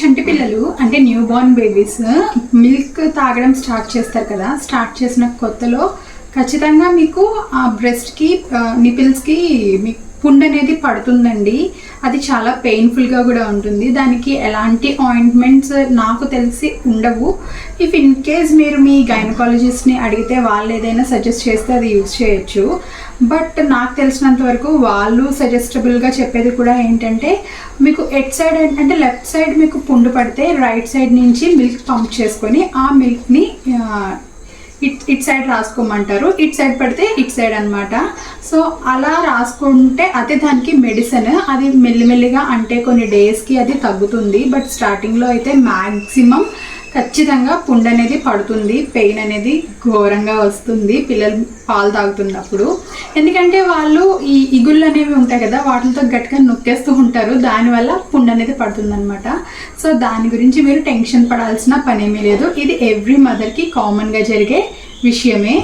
చంటి పిల్లలు అంటే new Born babies milk తాగడం స్టార్ట్ చేస్తారు కదా. స్టార్ట్ చేసిన కొత్తలో ఖచ్చితంగా మీకు ఆ బ్రెస్ట్కి నిపిల్స్కి మీ పుండ్ అనేది పడుతుందండి. అది చాలా పెయిన్ఫుల్గా కూడా ఉంటుంది. దానికి ఎలాంటి ఆయింట్మెంట్స్ నాకు తెలిసి ఉండవు. ఇఫ్ ఇన్ కేస్ మీరు మీ గైనకాలజిస్ట్ని అడిగితే వాళ్ళు ఏదైనా సజెస్ట్ చేస్తే అది యూజ్ చేయొచ్చు. బట్ నాకు తెలిసినంత వరకు వాళ్ళు సజెస్టబుల్గా చెప్పేది కూడా ఏంటంటే మీకు ఎట్ సైడ్ అంటే లెఫ్ట్ సైడ్ మీకు పుండు పడితే రైట్ సైడ్ నుంచి మిల్క్ పంప్ చేసుకొని ఆ మిల్క్ని ఇట్ ఇట్ సైడ్ రాసుకోమంటారు ఇట్ సైడ్ పడితే ఇట్ సైడ్ అన్నమాట. సో అలా రాసుకుంటే అదే దానికి మెడిసిన్ అది మెల్లిమెల్లిగా అంటే కొన్ని డేస్కి అది తగ్గుతుంది. బట్ స్టార్టింగ్లో అయితే మ్యాక్సిమం ఖచ్చితంగా పుండు అనేది పడుతుంది పెయిన్ అనేది ఘోరంగా వస్తుంది పిల్లలు పాలు తాగుతున్నప్పుడు. ఎందుకంటే వాళ్ళు అనేవి ఉంటాయి కదా వాటితో గట్టిగా నొక్కేస్తూ ఉంటారు. దానివల్ల పుండు అనేది పడుతుందనమాట సో దాని గురించి మీరు టెన్షన్ పడాల్సిన పనేమీ లేదు. ఇది ఎవ్రీ మదర్కి కామన్గా జరిగే విషయమే.